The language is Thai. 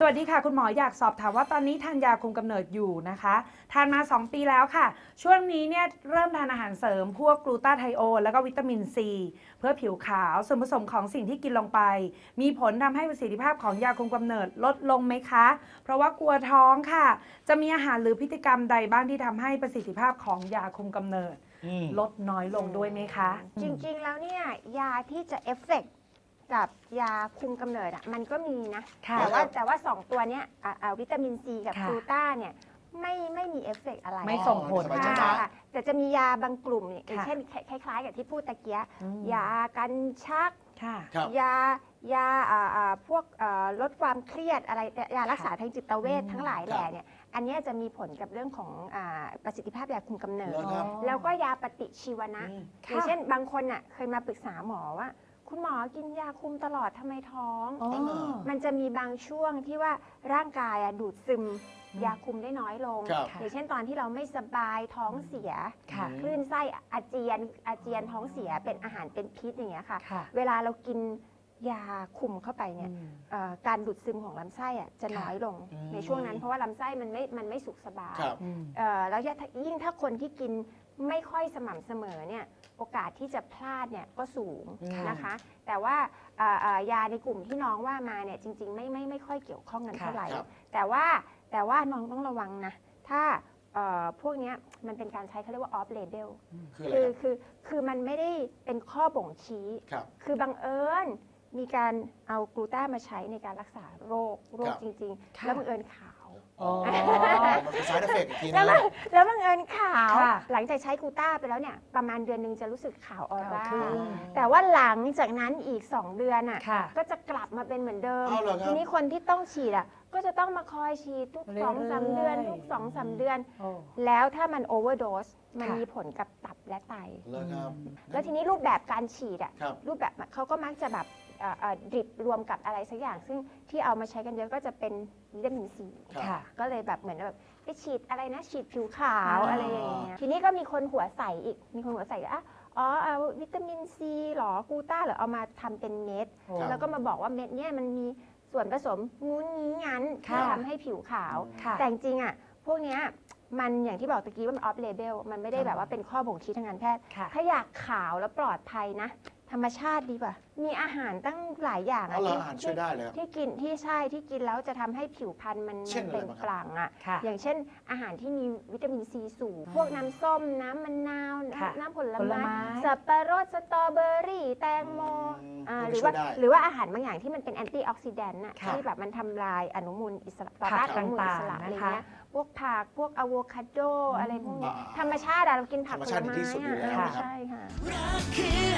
สวัสดีค่ะ คุณหมออยากสอบถามว่าตอนนี้ทานยาคุมกำเนิดอยู่นะคะ ทานมา 2 ปีแล้วค่ะ ช่วงนี้เนี่ยเริ่มทานอาหารเสริม พวกกลูตาไทโอนแล้วก็วิตามินซีเพื่อผิวขาวส่วนผสมของสิ่งที่กินลงไป มีผลทำให้ประสิทธิภาพของยาคุมกำเนิดลดลงไหมคะ เพราะว่ากลัวท้องค่ะ จะมีอาหารหรือพฤติกรรมใดบ้างที่ทำให้ประสิทธิภาพของยาคุมกำเนิดอืมลดน้อยลงด้วยไหมคะ จริงๆแล้วเนี่ยยาที่จะเอฟเฟกต์ กับยาคุมกำเนิดอะมันก็มีนะ ค่ะ แต่ว่าแต่ว่าสองตัวเนี้ยอะอะวิตามินซีกับค่ะ กลูต้าเนี่ยไม่ไม่มีเอฟเฟกต์อะไรไม่ส่งผล สบายใจค่ะได้ค่ะแต่จะมียาบางกลุ่มเนี่ยอย่างค่ะ เช่นคล้ายๆกับที่พูดตะเกียอืมยากันชัก ค่ะ ครับ ยายาอ่าอ่าพวกเอ่อลดความเครียดอะไรยารักษาทางจิตเวชอืม ทั้งหลายแหล่เนี่ยอันเนี้ยจะมีผลกับเรื่องของอาประสิทธิภาพยาคุมกำเนิด เหรอครับแล้วก็ยาปฏิชีวนะ อืม อย่างเช่นบางคนน่ะเคยมาปรึกษาหมอว่า คุณหมอกินยาคุมตลอดทำไมท้อง อ๋อ มันจะมีบางช่วงที่ว่าร่างกายอะดูดซึมอืมยาคุมได้น้อยลง ครับค่ะอย่างเช่นตอนที่เราไม่สบายท้องเสีย ค่ะ คลื่นไส้อาเจียนอาเจียนท้องเสียเป็นอาหารเป็นพิษอย่างเงี้ยค่ะ ค่ะ เวลาเรากินยาคุมเข้าไปเนี่ยอืมเอ่อการดูดซึมของลำไส้อะจะค่ะ น้อยลงอืม ในช่วงนั้น เพราะว่าลำไส้มันไม่มันไม่สุขสบายครับ อืม เอ่อแล้วยิ่งถ้าคนที่กินไม่ค่อยสม่ำเสมอเนี่ย โอกาสที่จะพลาดเนี่ยก็สูงค่ะนะคะ แต่ว่าเอ่อเอ่อยาในกลุ่มที่น้องว่ามาเนี่ยจริง ๆ ไม่ไม่ไม่ค่อยเกี่ยวข้องกันค่ะเท่าไหร่ครับ แต่ว่าแต่ว่าน้องต้องระวังนะ ถ้าเอ่อพวกเนี้ยมันเป็นการใช้เขาเรียกว่า off label คืออะไรคือครับคือคือมันไม่ได้เป็นข้อบ่งชี้ ครับ คือบังเอิญมีการเอากลูต้ามาใช้ในการรักษาโรคโรคครับ จริงค่ะๆแล้วบังเอิญขาว อ๋อ มันเป็น side effect อีกทีแล้วนึบังงแล้วบังเอิญขาว ค่ะหลังจากใช้กลูต้าไปแล้วเนี่ย ประมาณเดือนหนึ่งจะรู้สึกขาวออร่า ขาวขึ้น แต่ว่าหลังจากนั้นอีก 2 เดือนอะ ค่ะ ก็จะกลับมาเป็นเหมือนเดิม เอาเหรอครับ ทีนี้คนที่ต้องฉีดอะ ก็จะต้องมาคอยฉีดทุกเรื่อยๆสองสามเดือน ทุกสองสามเดือน โอ้ แล้วถ้ามันโอเวอร์โดส มันค่ะ มีผลกับตับและไต แล้วครับ แล้วทีนี้รูปแบบการฉีดอะ ครับ รูปแบบเขาก็มักจะแบบเอ่อเอ่อ ดริปรวมกับอะไรสักอย่าง ซึ่งที่เอามาใช้กันเยอะก็จะเป็นวิตามินซีครับค่ะ ก็เลยแบบเหมือนแบบไปฉีดอะไรนะฉีดผิวขาวอ่าอะไรอย่างเงี้ยทีนี้ก็มีคนหัวใสอีกมีคนหัวใสอะอ๋อเอาวิตามินซีหรอกลูต้าเหรอเอามาทำเป็นเม็ดโอ้แล้วก็มาบอกว่าเม็ดเนี่ยมันมีส่วนผสมงูนงี้งั้นค่ะที่ทำให้ผิวขาวค่ะแต่จริงๆอะพวกเนี้ยมันอย่างที่บอกตะกี้ว่ามันออฟเลเบลมันไม่ได้แบบว่าเป็นข้อบ่งชี้ทางการแพทย์ค่ะถ้าอยากขาวแล้วปลอดภัยนะ ธรรมชาติดีกว่ามีอาหารตั้งหลายอย่างเอาเหรอที่อาหารช่วยได้เลยครับที่กินที่ใช่ที่กินแล้วจะทำให้ผิวพรรณมันเช่มันนอะไรเป็นบ้างครับ ปลั่งอะ ค่ะ อย่างเช่น อาหารที่มีวิตามินซีสูง พวกน้ำส้ม น้ำมะนาว ค่ะน้ำผลผลไม้ ไม้สับปะรด สตรอเบอรี่ แตงโมอืมอ่าพวกหรืนี้อว่าช่วยได้หรือว่าอาหารบางอย่างที่มันเป็นแอนตี้ออกซิแดนต์น่ะค่ะที่แบบมันทำลายอนุมูลอิสระต่อผัต้ากนอนุมูลอิสระต่างๆอะไรนะคะเงี้ยพวกผักพวกอะโวคาโดอะไรพวกนี้อ่าธรรมชาติอะเรากินผักธรรมผชาลติดีไม้ที่สุดอยู่อะแล้วค่ะนะครับ ใช่ค่ะ รักคืออะไร